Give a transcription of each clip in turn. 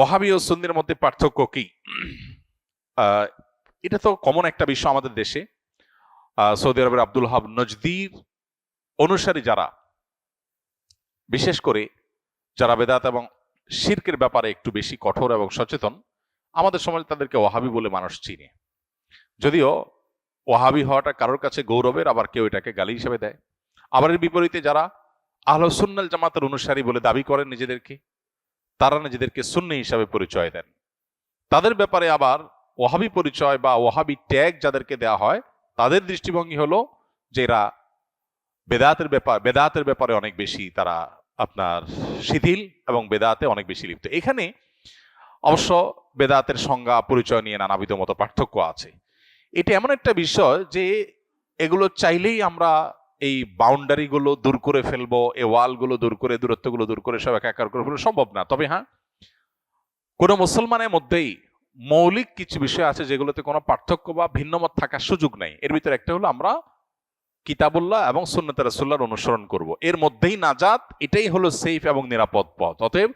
ওহাবি ও সুন্নির মধ্যে পার্থক্য কি? এটা তো কমন একটা বিষয় আমাদের দেশে। সৌদি আরবের আব্দুল হাব নজদির অনুসারী যারা, বিশেষ করে যারা বেদাত এবং শির্কের ব্যাপারে একটু বেশি কঠোর এবং সচেতন, আমাদের সমাজে তাদেরকে ওহাবি বলে মানুষ চিনে। যদিও ওহাবি হওয়াটা কারোর কাছে গৌরবের, আবার কেউ এটাকে গালি হিসেবে দেয়। আবার এর বিপরীতে যারা আহলো সুন্নাল জামাতের অনুসারী বলে দাবি করেন নিজেদেরকে তারা নিজেদেরকে সুন্নি হিসাবে পরিচয় দেন। তাদের ব্যাপারে আবার ওহাবি পরিচয় বা ওহাবি ট্যাগ যাদেরকে দেওয়া হয়, তাদের দৃষ্টিভঙ্গি হলো যে এরা বেদাতের ব্যাপার, বেদাতের ব্যাপারে অনেক বেশি তারা আপনার শিথিল এবং বেদাতে অনেক বেশি লিপ্ত। এখানে অবশ্য বেদাতের সংজ্ঞা, পরিচয় নিয়ে নানাবিধ মতো পার্থক্য আছে। এটা এমন একটা বিষয় যে এগুলো চাইলেই আমরা এই বাউন্ডারিগুলো দূর করে ফেলব, এই ওয়ালগুলো দূর করে, দূরত্বগুলো দূর করে সব একাকার করে ফেলব, সম্ভব না। তবে হ্যাঁ কোনো মুসলমানের মধ্যেই মৌলিক কিছু বিষয় আছে যেগুলোতে কোনো পার্থক্য বা ভিন্নমত থাকার সুযোগ নাই। এর ভিতরে একটা হলো আমরা কিতাবুল্লাহ এবং সুন্নত রাসুল্লাহর অনুসরণ করব। এর মধ্যেই নাজাত, এটাই হলো সেফ এবং নিরাপদ পথ। অতএব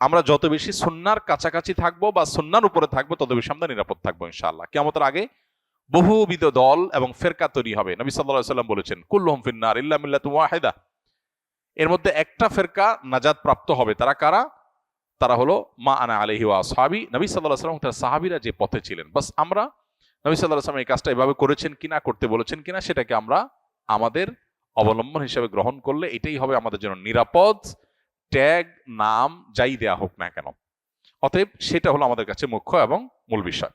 আমরা যত বেশি সুন্নার কাছাকাছি থাকব বা সুন্নার উপরে থাকব, তত বেশি আমরা নিরাপদ থাকব ইনশাআল্লাহ। কেমতের আগে বহুবিধ দল এবং ফেরকা তৈরি হবে। নবী সাল্লাহ সাল্লাম বলেছেন, কুল্লুহম ফিন্নার ইল্লা মিল্লাতু এর মধ্যে একটা ফেরকা নাজাত প্রাপ্ত হবে। তারা কারা? তারা হলো, মা আনা আলহি ওয়া সাহাবি নবী সাল্লাহ সাল্লাম তার সাহাবিরা যে পথে ছিলেন। বাস আমরা, নবী সাল্লাহ সাল্লাম এই কাজটা এভাবে করেছেন কিনা, করতে বলেছেন কিনা, সেটাকে আমরা আমাদের অবলম্বন হিসেবে গ্রহণ করলে এটাই হবে আমাদের জন্য নিরাপদ। ট্যাগ, নাম, যাই দেয়া হোক না কেন। অতএব সেটা হলো আমাদের কাছে মুখ্য এবং মূল বিষয়।